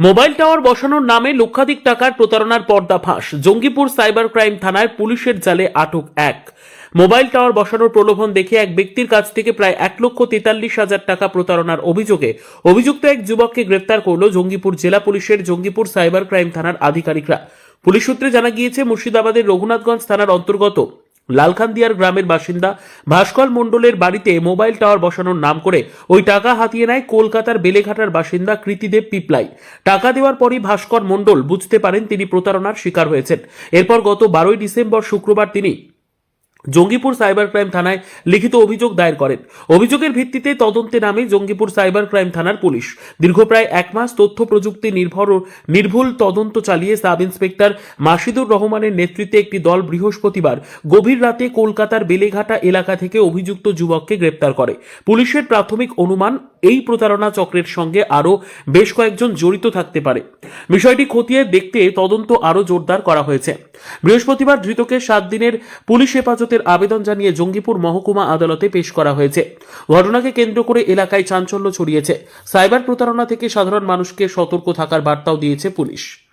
Mobile tower বসানোর নামে লক্ষাধিক টাকার প্রতারণার পর্দাফাঁস জঙ্গিপুর সাইবার ক্রাইম থানায় পুলিশের জালে আটক এক। মোবাইল টাওয়ার বসানোর প্রলোভন দেখে এক ব্যক্তির কাছ থেকে প্রায় এক লক্ষ তেতাল্লিশ হাজার টাকা প্রতারণার অভিযোগে অভিযুক্ত এক যুবককে গ্রেপ্তার করল জঙ্গিপুর জেলা পুলিশের জঙ্গিপুর সাইবার ক্রাইম থানার আধিকারিকরা। পুলিশ সূত্রে জানা গিয়েছে, মুর্শিদাবাদের রঘুনাথগঞ্জ থানার অন্তর্গত লালখান্দিয়ার গ্রামের বাসিন্দা ভাস্কর মণ্ডলের বাড়িতে মোবাইল টাওয়ার বসানোর নাম করে ওই টাকা হাতিয়ে নেয় কলকাতার বেলেঘাটার বাসিন্দা কৃতিদেব পিপলাই। টাকা দেওয়ার পরই ভাস্কর মণ্ডল বুঝতে পারেন তিনি প্রতারণার শিকার হয়েছেন। এরপর গত বারোই ডিসেম্বর শুক্রবার তিনি জঙ্গিপুর সাইবার ক্রাইম থানায় লিখিত অভিযোগ দায়ের করেন। অভিযোগের ভিত্তিতে তদন্তে নামে জঙ্গিপুর সাইবার ক্রাইম থানার পুলিশ। দীর্ঘ প্রায় এক মাস তথ্য প্রযুক্তি নির্ভর নির্ভুল তদন্ত চালিয়ে সাব ইন্সপেক্টর মাসিদুর রহমানের নেতৃত্বে একটি দল বৃহস্পতিবার গভীর রাতে কলকাতার বেলেঘাটা এলাকা থেকে অভিযুক্ত যুবককে গ্রেপ্তার করে। পুলিশের প্রাথমিক অনুমান এই প্রতারণা চক্রের সঙ্গে আরও বেশ কয়েকজন জড়িত থাকতে পারে। বিষয়টি খতিয়ে দেখতে তদন্ত আরও জোরদার করা হয়েছে। বৃহস্পতিবার ধৃতকে সাত দিনের পুলিশ হেফাজতের আবেদন জানিয়ে জঙ্গিপুর মহকুমা আদালতে পেশ করা হয়েছে। ঘটনাকে কেন্দ্র করে এলাকায় চাঞ্চল্য ছড়িয়েছে। সাইবার প্রতারণা থেকে সাধারণ মানুষকে সতর্ক থাকার বার্তাও দিয়েছে পুলিশ।